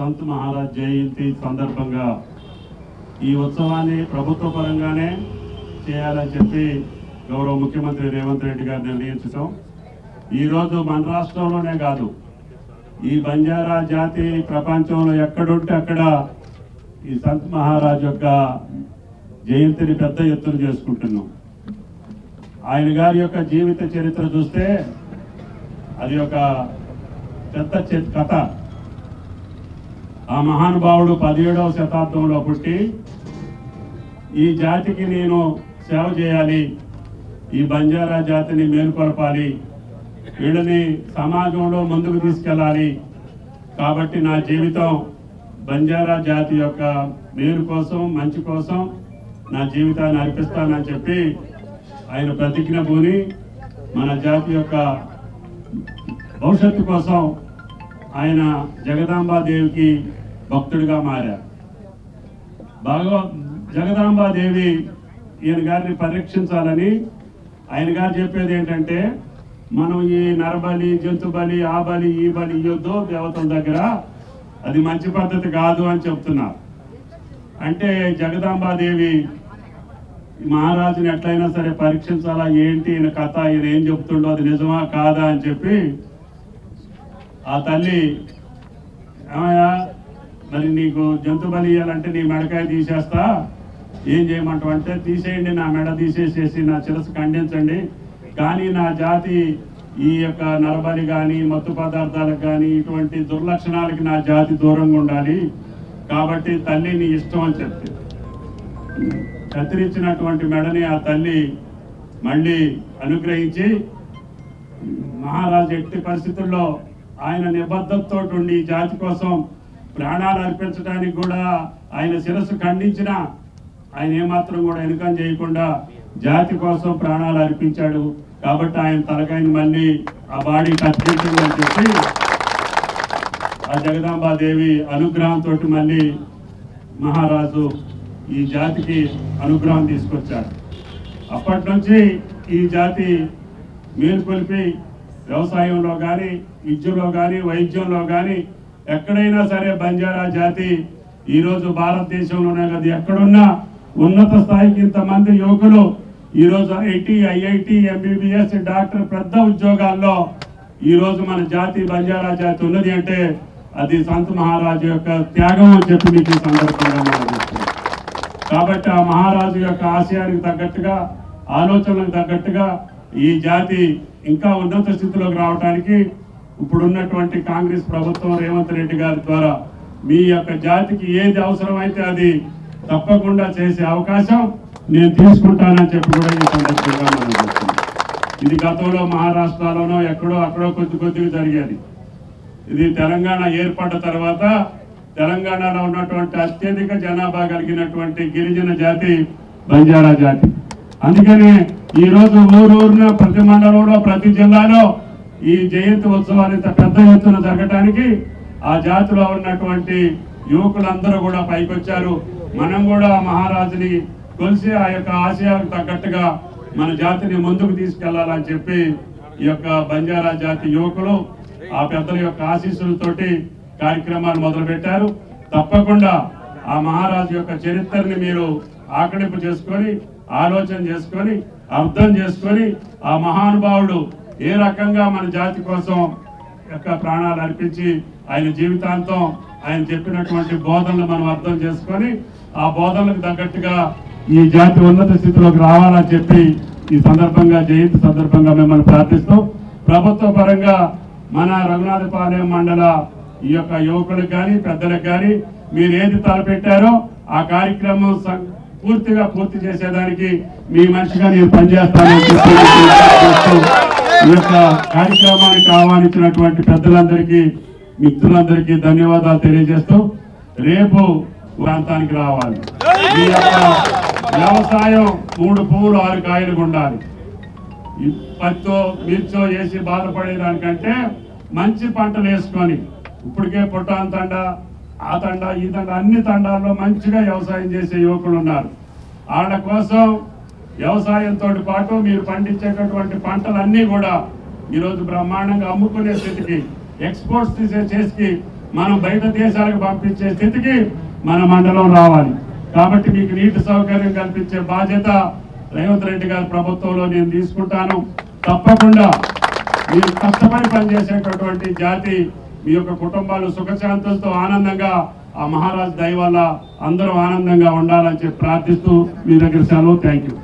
సంత్ మహారాజ్ జయంతి సందర్భంగా ఈ ఉత్సవాన్ని ప్రభుత్వ పరంగానే చేయాలని చెప్పి గౌరవ ముఖ్యమంత్రి రేవంత్ రెడ్డి గారు నిర్ణయించడం ఈరోజు మన రాష్ట్రంలోనే కాదు ఈ బంజారా జాతి ప్రపంచంలో ఎక్కడుంటే అక్కడ ఈ సంత్ మహారాజ్ యొక్క జయంతిని పెద్ద ఎత్తున చేసుకుంటున్నాం. ఆయన గారి యొక్క జీవిత చరిత్ర చూస్తే అది ఒక పెద్ద చే- కథ. ఆ మహానుభావుడు పదిహేడవ శతాబ్దంలో పుట్టి ఈ జాతికి నేను సేవ చేయాలి ఈ బంజారా జాతిని మేలుకొలపాలి వీళ్ళని సమాజంలో ముందుకు తీసుకెళ్ళాలి. కాబట్టి నా జీవితం బంజారా జాతి యొక్క మేలు కోసం మంచి కోసం నా జీవితాన్ని అర్పిస్తానని చెప్పి ఆయన ప్రతిజ్ఞ పూని మన జాతి యొక్క భవిష్యత్తు కోసం ఆయన జగదాంబాదేవికి భక్తుడిగా మారారు. భగవ జగదాంబాదేవి ఈయన గారిని పరీక్షించాలని ఆయన గారు చెప్పేది ఏంటంటే మనం ఈ నరబలి జంతు బలి ఆ బలి ఈ బలి ఇవ్వద్దు దేవతల దగ్గర అది మంచి పద్ధతి కాదు అని చెప్తున్నారు. అంటే జగదాంబాదేవి మహారాజుని ఎట్లయినా సరే పరీక్షించాలా ఏంటి ఈయన కథ? ఈయన ఏం చెప్తుండో అది నిజమా? కాదా? అని చెప్పి ఆ తల్లి ఏమయ్యా మరి నీకు జంతు బలి ఇవ్వాలంటే నీ మెడకాయ తీసేస్తా ఏం చేయమంటావు? అంటే తీసేయండి నా మెడ తీసేసేసి నా చిరసు ఖండించండి. కానీ నా జాతి ఈ యొక్క నరబలి కానీ మత్తు పదార్థాలకు కానీ ఇటువంటి దుర్లక్షణాలకి నా జాతి దూరంగా ఉండాలి. కాబట్టి తల్లి నీ ఇష్టం అని చెప్తే కత్తిరించినటువంటి మెడని ఆ తల్లి మళ్ళీ అనుగ్రహించి మహారాజు ఎట్టి పరిస్థితుల్లో ఆయన నిబద్ధతతో ఉండి జాతి కోసం ప్రాణాలు అర్పించడానికి కూడా ఆయన శిరస్సు ఖండించిన ఆయన ఏమాత్రం కూడా వెనుకం చేయకుండా జాతి కోసం ప్రాణాలు అర్పించాడు. కాబట్టి ఆయన తలకాయని మళ్ళీ ఆ బాడీ కత్తిరించండి అని చెప్పి ఆ జగదాంబాదేవి అనుగ్రహంతో మళ్ళీ మహారాజు ఈ జాతికి అనుగ్రహం తీసుకొచ్చాడు అప్పటి నుంచి ఈ జాతి మేలుకొల్పి వ్యవసాయంలో కానీ విద్యలో కానీ వైద్యంలో కానీ ఎక్కడైనా సరే బంజారా జాతి ఈరోజు భారతదేశంలోనే కాదు ఎక్కడున్నా ఉన్నత స్థాయికి ఇంతమంది యువకులు ఈరోజు ఐటీ ఐఐటి ఎంబీబీఎస్ డాక్టర్ పెద్ద ఉద్యోగాల్లో ఈరోజు మన జాతి బంజారా జాతి ఉన్నది అంటే అది సంత్ మహారాజు యొక్క త్యాగం అని చెప్పి మీకు సందర్భంగా కాబట్టి ఆ మహారాజు యొక్క ఆశయానికి తగ్గట్టుగా ఆలోచనలకు తగ్గట్టుగా ఈ జాతి ఇంకా ఉన్నత స్థితిలోకి రావడానికి ఇప్పుడున్నటువంటి కాంగ్రెస్ ప్రభుత్వం రేవంత్ రెడ్డి గారి ద్వారా మీ యొక్క జాతికి ఏది అవసరమైతే అది తప్పకుండా చేసే అవకాశం నేను తీసుకుంటానని చెప్పి కూడా ఈ సందర్భంగా మనం ఇది గతంలో మహారాష్ట్రలోనో ఎక్కడో అక్కడో కొద్ది కొద్దిగా జరిగేది. ఇది తెలంగాణ ఏర్పడ్డ తర్వాత తెలంగాణలో ఉన్నటువంటి అత్యధిక జనాభా కలిగినటువంటి గిరిజన జాతి బంజారా జాతి. అందుకని ఈ రోజు ఊరూరున ప్రతి మండలంలో ప్రతి జిల్లాలో ఈ జయంతి ఉత్సవాలు ఇంత పెద్ద ఎత్తున జరగటానికి ఆ జాతిలో ఉన్నటువంటి యువకులందరూ కూడా పైకొచ్చారు. మనం కూడా ఆ మహారాజుని కొలిసి ఆ యొక్క ఆశయాలకు తగ్గట్టుగా మన జాతిని ముందుకు తీసుకెళ్ళాలని చెప్పి ఈ యొక్క బంజారా జాతి యువకులు ఆ పెద్దల యొక్క ఆశీస్సులతోటి కార్యక్రమాలు మొదలుపెట్టారు. తప్పకుండా ఆ మహారాజు యొక్క చరిత్రని మీరు ఆకలింపు చేసుకొని ఆలోచన చేసుకొని అర్థం చేసుకొని ఆ మహానుభావుడు ఏ రకంగా మన జాతి కోసం యొక్క ప్రాణాలు అర్పించి ఆయన జీవితాంతం ఆయన చెప్పినటువంటి బోధనలు మనం అర్థం చేసుకొని ఆ బోధనలకు తగ్గట్టుగా ఈ జాతి ఉన్నత స్థితిలోకి రావాలని చెప్పి ఈ సందర్భంగా జయంతి సందర్భంగా మిమ్మల్ని ప్రార్థిస్తూ ప్రభుత్వ పరంగా మన రఘునాథపాలెం మండల ఈ యొక్క యువకులకు కానీ పెద్దలకు కానీ మీరు ఏది తలపెట్టారో ఆ కార్యక్రమం పూర్తిగా పూర్తి చేసేదానికి మీ మనిషిగా నేను పనిచేస్తానని ఈ యొక్క కార్యక్రమానికి ఆహ్వానించినటువంటి పెద్దలందరికీ మిత్రులందరికీ ధన్యవాదాలు తెలియజేస్తూ రేపు ప్రాంతానికి రావాలి. ఈ యొక్క వ్యవసాయం మూడు పువ్వులు ఆరు కాయలు ఉండాలి పత్తో మిర్చో వేసి బాధపడేదానికంటే మంచి పంటలు వేసుకొని ఇప్పటికే పుట్టాన్ తండ ఆ తండ ఈ తండ అన్ని తండాల్లో మంచిగా వ్యవసాయం చేసే యువకులు ఉన్నారు. వాళ్ళ కోసం వ్యవసాయంతో పాటు మీరు పండించేటటువంటి పంటలన్నీ కూడా ఈరోజు బ్రహ్మాండంగా అమ్ముకునే స్థితికి ఎక్స్పోర్ట్స్ తీసే చేసి మనం బయట దేశాలకు పంపించే స్థితికి మన మండలం రావాలి. కాబట్టి మీకు నీటి సౌకర్యం కల్పించే బాధ్యత రేవంత్ రెడ్డి గారి ప్రభుత్వంలో నేను తీసుకుంటాను. తప్పకుండా మీరు కష్టపడి పనిచేసేటటువంటి జాతి మీ యొక్క కుటుంబాలు సుఖశాంతులతో ఆనందంగా ఆ మహారాజ్ దయ వల్ల అందరూ ఆనందంగా ఉండాలని చెప్పి ప్రార్థిస్తూ మీ దగ్గర సెలవు. Thank you